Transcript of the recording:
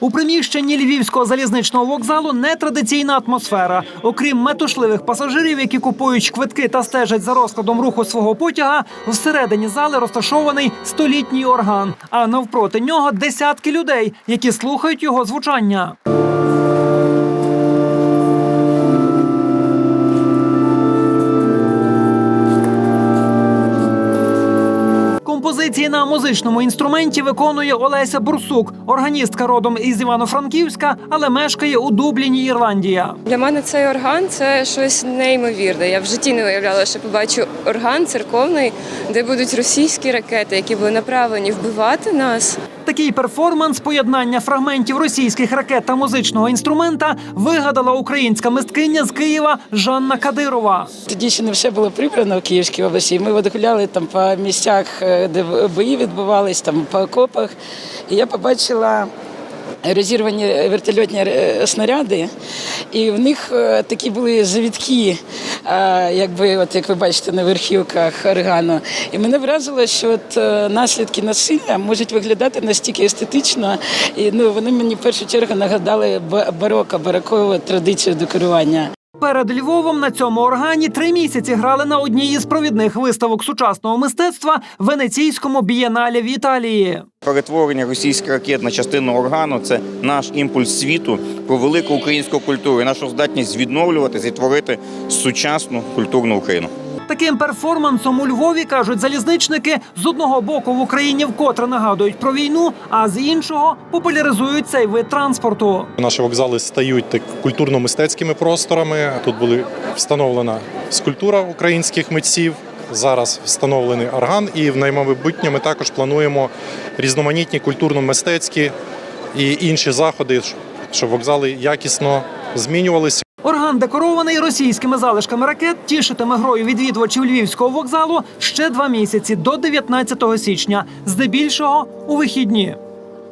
У приміщенні львівського залізничного вокзалу нетрадиційна атмосфера. Окрім метушливих пасажирів, які купують квитки та стежать за розкладом руху свого потяга, всередині зали розташований столітній орган. А навпроти нього десятки людей, які слухають його звучання. Композиції на музичному інструменті виконує Олеся Бурсук, органістка родом із Івано-Франківська, але мешкає у Дубліні, Ірландія. Для мене цей орган це щось неймовірне. Я в житті не уявляла, що побачу орган церковний, де будуть російські ракети, які були направлені вбивати нас. Такий перформанс поєднання фрагментів російських ракет та музичного інструмента вигадала українська мисткиня з Києва Жанна Кадирова. Тоді ще не все було прибрано в Київській області. Ми водогуляли гуляли там по місцях, е, де бої відбувались, там по окопах. І я побачила розірвані вертольотні е, снаряди, і в них е, такі були завітки, е, якби, от як ви бачите на верхівках органу. І мене вразило, що от наслідки насилля можуть виглядати настільки естетично, і ну вони мені в першу чергу нагадали ба- бароко, барокову традицію декорування. Перед Львовом на цьому органі три місяці грали на одній із провідних виставок сучасного мистецтва Венеційському бієналі в Італії. Перетворення російських ракет на частину органу це наш імпульс світу про велику українську культуру і нашу здатність відновлюватися і творити сучасну культурну Україну. Таким перформансом у Львові кажуть залізничники з одного боку в Україні вкотре нагадують про війну, а з іншого популяризують цей вид транспорту. Наші вокзали стають так культурно-мистецькими просторами. Тут була встановлена скульптура українських митців. Зараз встановлений орган, і в наймайбутнє ми також плануємо різноманітні культурно-мистецькі і інші заходи, щоб вокзали якісно змінювалися. Орган, декорований російськими залишками ракет, тішитиме грою відвідувачів львівського вокзалу ще два місяці до 19 січня, здебільшого у вихідні.